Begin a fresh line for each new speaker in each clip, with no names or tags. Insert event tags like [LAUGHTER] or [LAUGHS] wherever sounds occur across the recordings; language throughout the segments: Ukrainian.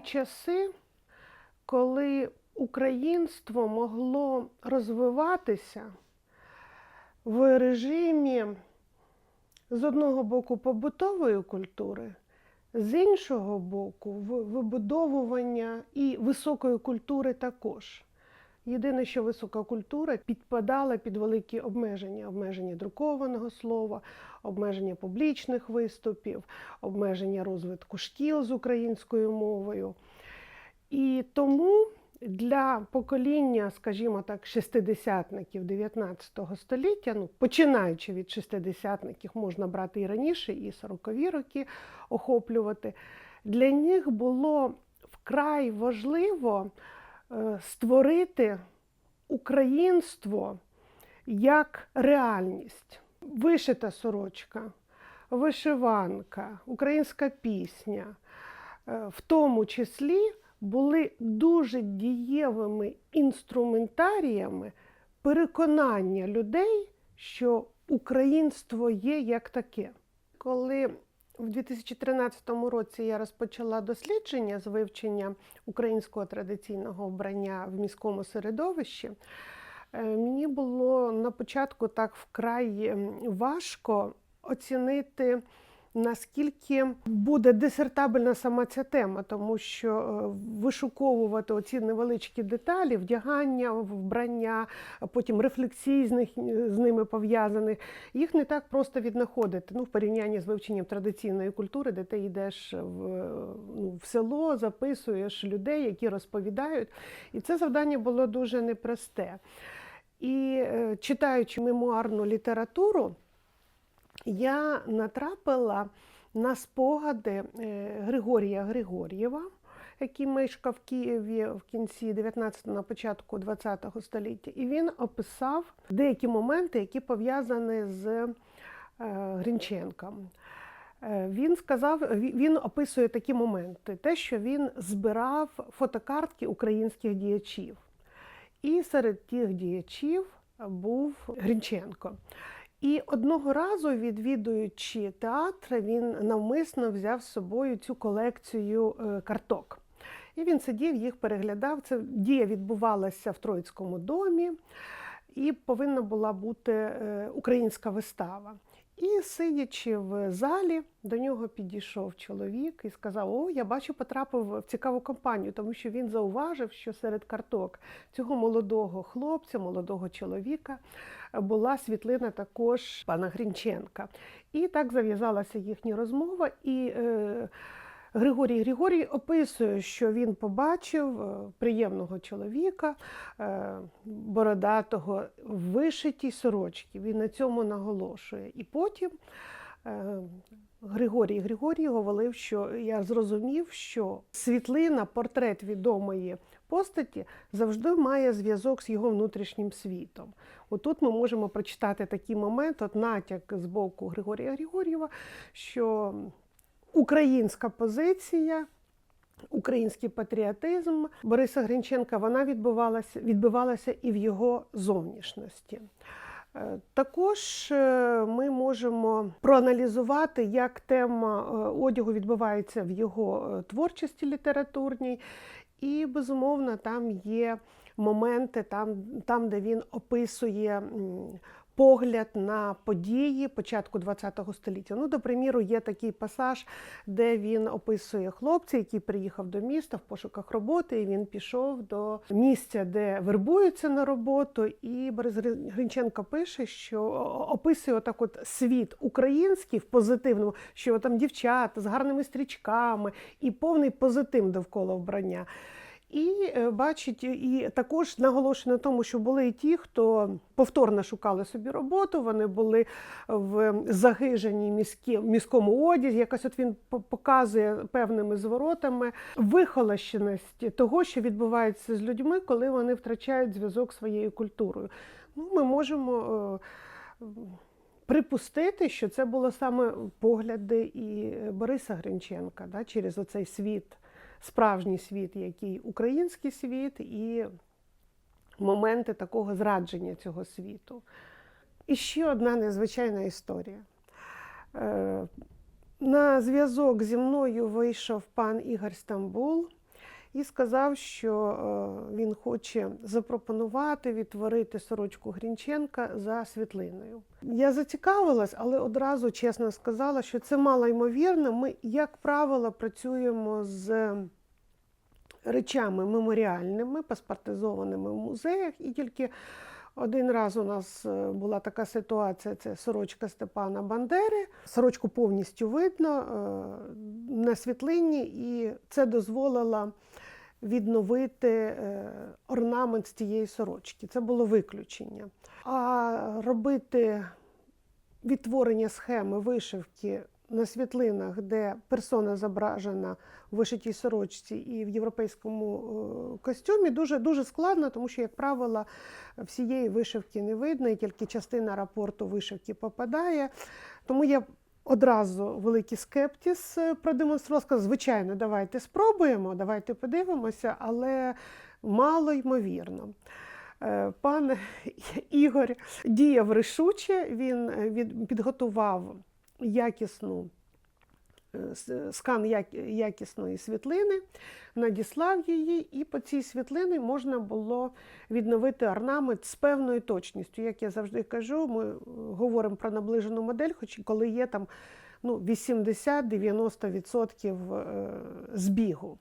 ті часи, коли українство могло розвиватися в режимі з одного боку побутової культури, з іншого боку, в- вибудовування і високої культури також. Єдине, що висока культура підпадала під великі обмеження: обмеження друкованого слова, обмеження публічних виступів, обмеження розвитку шкіл з українською мовою. І тому для покоління, скажімо так, шестидесятників 19 століття, ну починаючи від шестидесятників, можна брати і раніше, і сорокові роки охоплювати, для них було вкрай важливо створити українство як реальність. Вишита сорочка, вишиванка, українська пісня, е, в тому числі були дуже дієвими інструментаріями переконання людей, що українство є як таке. Коли в 2013 році я розпочала дослідження з вивчення українського традиційного вбрання в міському середовищі, е, мені було на початку так вкрай ем, важко оцінити. Наскільки буде дисертабельна сама ця тема, тому що е, вишуковувати оці невеличкі деталі, вдягання, вбрання, потім рефлексій з, них, з ними пов'язаних, їх не так просто віднаходити. Ну, в порівнянні з вивченням традиційної культури, де ти йдеш в, ну, в село, записуєш людей, які розповідають. І це завдання було дуже непросте. І е, читаючи мемуарну літературу, я натрапила на спогади е, Григорія Григор'єва, який мешкав в Києві в кінці 19-го, на початку 20-го століття, і він описав деякі моменти, які пов'язані з е, Грінченком. Е, Він сказав, він описує такі моменти: те, що він збирав фотокартки українських діячів. І серед тих діячів був Грінченко. І одного разу, відвідуючи театр, він навмисно взяв з собою цю колекцію е, карток. І він сидів, їх переглядав. Це дія відбувалася в Троїцькому домі, і повинна була бути е, українська вистава. І сидячи в залі, до нього підійшов чоловік і сказав: О, я бачу, потрапив в цікаву компанію, тому що він зауважив, що серед карток цього молодого хлопця, молодого чоловіка була світлина також пана Грінченка. І так зав'язалася їхня розмова. І е, Григорій Григорій описує, що він побачив е, приємного чоловіка, е, бородатого в вишитій сорочці. Він на цьому наголошує. І потім е, Григорій Григорій говорив, що я зрозумів, що світлина, портрет відомої постаті завжди має зв'язок з його внутрішнім світом. Отут ми можемо прочитати такий момент, от натяк з боку Григорія Григорєва, що українська позиція, український патріотизм Бориса Гринченка вона відбувалася, відбивалася і в його зовнішності. Е, Також е, ми можемо проаналізувати, як тема е, одягу відбувається в його творчості літературній, і безумовно там є моменти, там, там де він описує погляд на події початку ХХ століття. Ну, до приміру, є такий пасаж, де він описує хлопця, який приїхав до міста в пошуках роботи, і він пішов до місця, де вербуються на роботу. І Борис Гринченко пише, що описує отак от світ український в позитивному, що там дівчата з гарними стрічками і повний позитив довкола вбрання. І е, бачить, і також наголошує на тому, що були і ті, хто повторно шукали собі роботу, вони були в загиженій міські, міському одязі. Якось от він показує певними зворотами вихолощеність того, що відбувається з людьми, коли вони втрачають зв'язок своєю культурою. Ну, ми можемо. е, Припустити, що це було саме погляди і Бориса Гринченка да, через оцей світ, справжній світ, який український світ, і моменти такого зрадження цього світу. І ще одна незвичайна історія. Е, На зв'язок зі мною вийшов пан Ігор Стамбул, і сказав, що е, він хоче запропонувати відтворити сорочку Грінченка за світлиною. Я зацікавилась, але одразу чесно сказала, що це мало ймовірно. Ми, як правило, працюємо з речами меморіальними, паспортизованими в музеях, і тільки один раз у нас е, була така ситуація: це сорочка Степана Бандери. Сорочку повністю видно е, на світлині, і це дозволило відновити е, орнамент з тієї сорочки. Це було виключення. А робити відтворення схеми вишивки на світлинах, де персона зображена в вишитій сорочці і в європейському е, костюмі, дуже дуже складно, тому що, як правило, всієї вишивки не видно, і тільки частина рапорту вишивки попадає. Тому я одразу великий скептіс е, продемонструвала. Сказала, звичайно, давайте спробуємо, давайте подивимося, але мало ймовірно. Е, Пан [LAUGHS] Ігор діяв рішуче, він підготував якісну е, скан якісної світлини, надіслав її, і по цій світлині можна було відновити орнамент з певною точністю. Як я завжди кажу, ми е, говоримо про наближену модель, хоч і коли є там ну, 80-90% е, збігу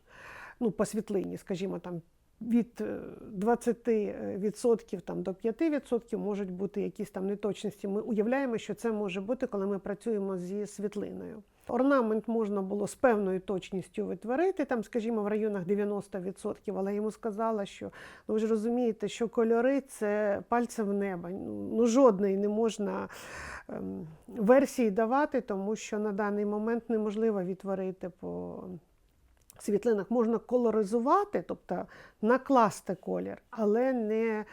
ну, по світлині, скажімо, там від е, 20% там, до 5% можуть бути якісь там неточності. Ми уявляємо, що це може бути, коли ми працюємо зі світлиною. Орнамент можна було з певною точністю витворити, там, скажімо, в районах 90%, але йому сказала, що ну, ви ж розумієте, що кольори це пальцем в небо. Ну, жодної не можна ем, версії давати, тому що на даний момент неможливо відтворити по світлинах можна колоризувати, тобто накласти колір, але не е,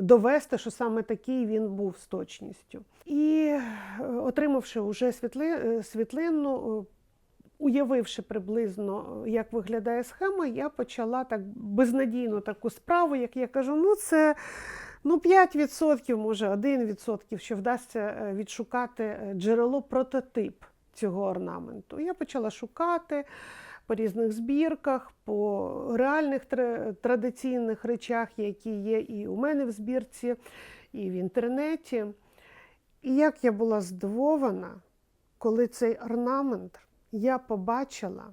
довести, що саме такий він був з точністю. І е, отримавши вже світли, е, світлину, уявивши приблизно, як виглядає схема, я почала так безнадійну таку справу, як я кажу, ну це. Ну, 5%, може 1%, що вдасться відшукати джерело прототип цього орнаменту. Я почала шукати по різних збірках, по реальних традиційних речах, які є і у мене в збірці, і в інтернеті. І як я була здивована, коли цей орнамент я побачила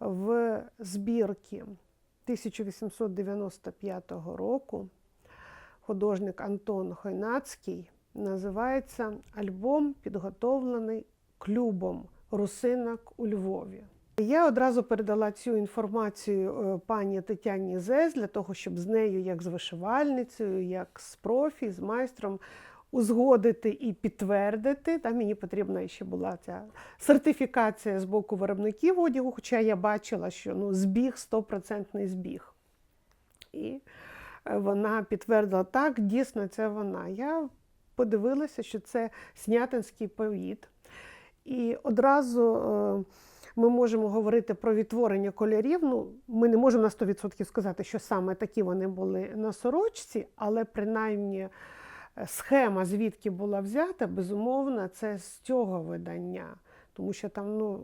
в збірці 1895 року художник Антон Хойнацький. Називається альбом, підготовлений клубом русинок у Львові. Я одразу передала цю інформацію е, пані Тетяні Зез для того, щоб з нею, як з вишивальницею, як з профі, з майстром, узгодити і підтвердити. Там мені потрібна ще була ця сертифікація з боку виробників одягу, хоча я бачила, що ну, збіг, стопроцентний збіг. І е, вона підтвердила, так, дійсно, це вона. Я подивилася, що це снятинський повіт. І одразу е, ми можемо говорити про відтворення кольорів. Ну, ми не можемо на 100% сказати, що саме такі вони були на сорочці, але принаймні е, схема, звідки була взята, безумовно, це з цього видання. Тому що там ну,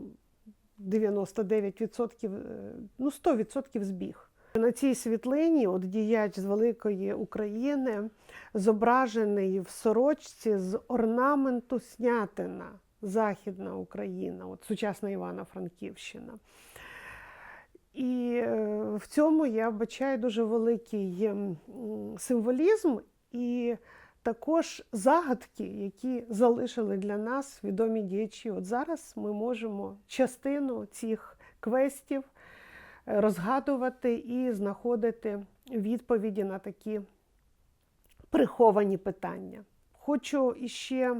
99%, е, ну 100% збіг. На цій світлині от діяч з великої України зображений в сорочці з орнаменту Снятина, Західна Україна, от сучасна Івано-Франківщина. І е, в цьому я бачаю дуже великий символізм і також загадки, які залишили для нас відомі діячі. От зараз ми можемо частину цих квестів е, розгадувати і знаходити відповіді на такі приховані питання. Хочу іще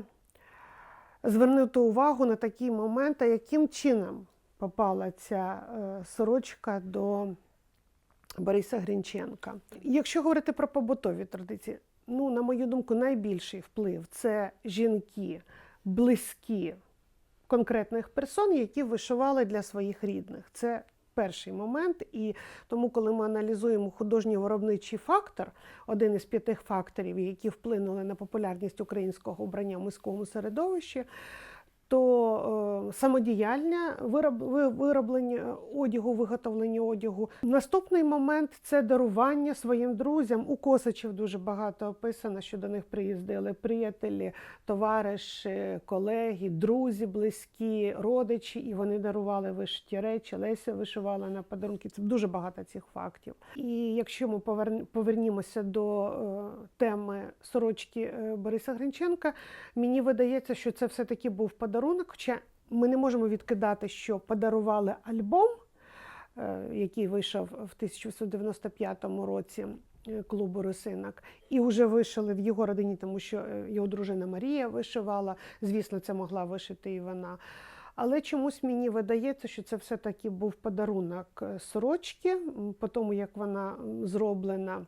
звернути увагу на такі моменти, яким чином попала ця е, сорочка до Бориса Грінченка. Якщо говорити про побутові традиції, ну, на мою думку, найбільший вплив це жінки близькі конкретних персон, які вишивали для своїх рідних. Це перший момент. І тому, коли ми аналізуємо художній виробничий фактор, один із п'яти факторів, які вплинули на популярність українського обрання в міському середовищі, то е, самодіяльне вироб, вироблення одягу, виготовлення одягу. Наступний момент це дарування своїм друзям. У Косачів дуже багато описано, що до них приїздили приятелі, товариші, колеги, друзі, близькі, родичі, і вони дарували вишиті речі. Леся вишивала на подарунки. Це дуже багато цих фактів. І якщо ми повернімося до е, теми сорочки е, Бориса Гринченка, мені видається, що це все-таки був подарунок. Хоча ми не можемо відкидати, що подарували альбом, е, який вийшов в 1995 році е, клубу Росинок, і вже вишили в його родині, тому що е, його дружина Марія вишивала. Звісно, це могла вишити і вона. Але чомусь мені видається, що це все-таки був подарунок сорочки, по тому, як вона зроблена.